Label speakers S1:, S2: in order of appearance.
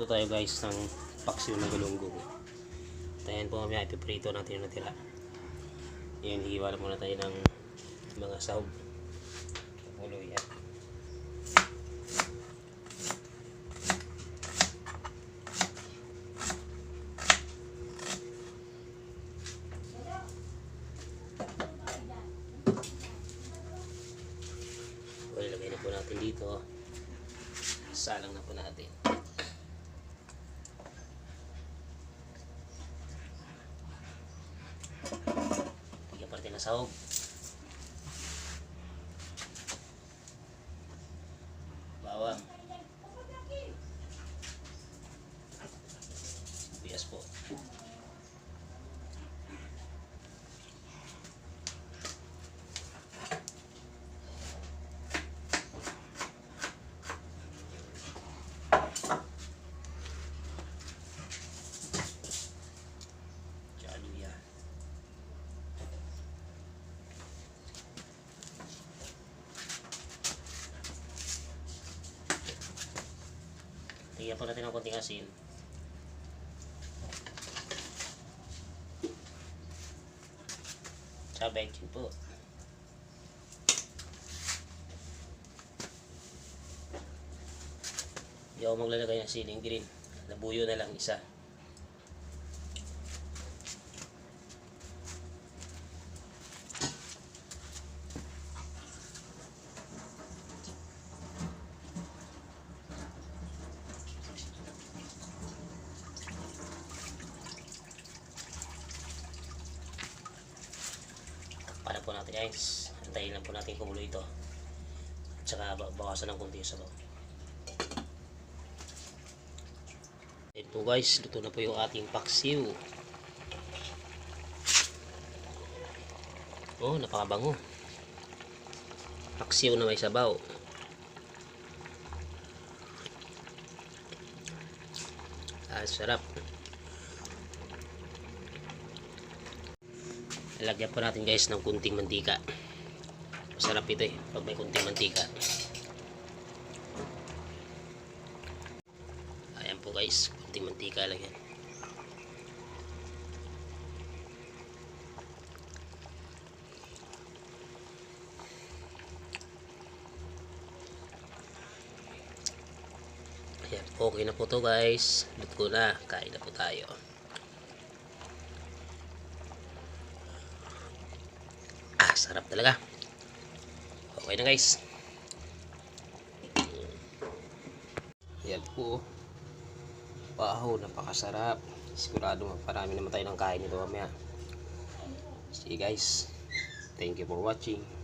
S1: Ito tayo guys ng paksiw na galunggong. Tayan po mamaya ipiprito natin yung natira. Yan, hiwala muna tayo ng mga sahog. Ulo yan. Okay, lagay na po natin dito. Salang na po natin. Bigyan pa natin ng sahog. Bawang. Tigyan po natin ng konting asin. Tsaka bensin po. Hindi ako maglalagay ng siling green. Nabuyo na lang isa. Para po natin guys. Antayin lang po natin kumulo ito. At saka ba- bawasan ng konti sa sabaw. Ito guys, luto na po yung ating paksiw. Oh, napakabango. Paksiw na may sabaw. Ah, sarap. Lagyan po natin guys ng kunting mantika. Masarap ito eh, pag may kunting mantika. Ayan po guys, kunting mantika lang yan. Ayan, okay na po to guys. Luto na, kain na po tayo. Sarap talaga. Okay na guys. Yan po. Wow, napakasarap. Sigurado marami naman tayo ng kain nito mamaya. See you guys. Thank you for watching.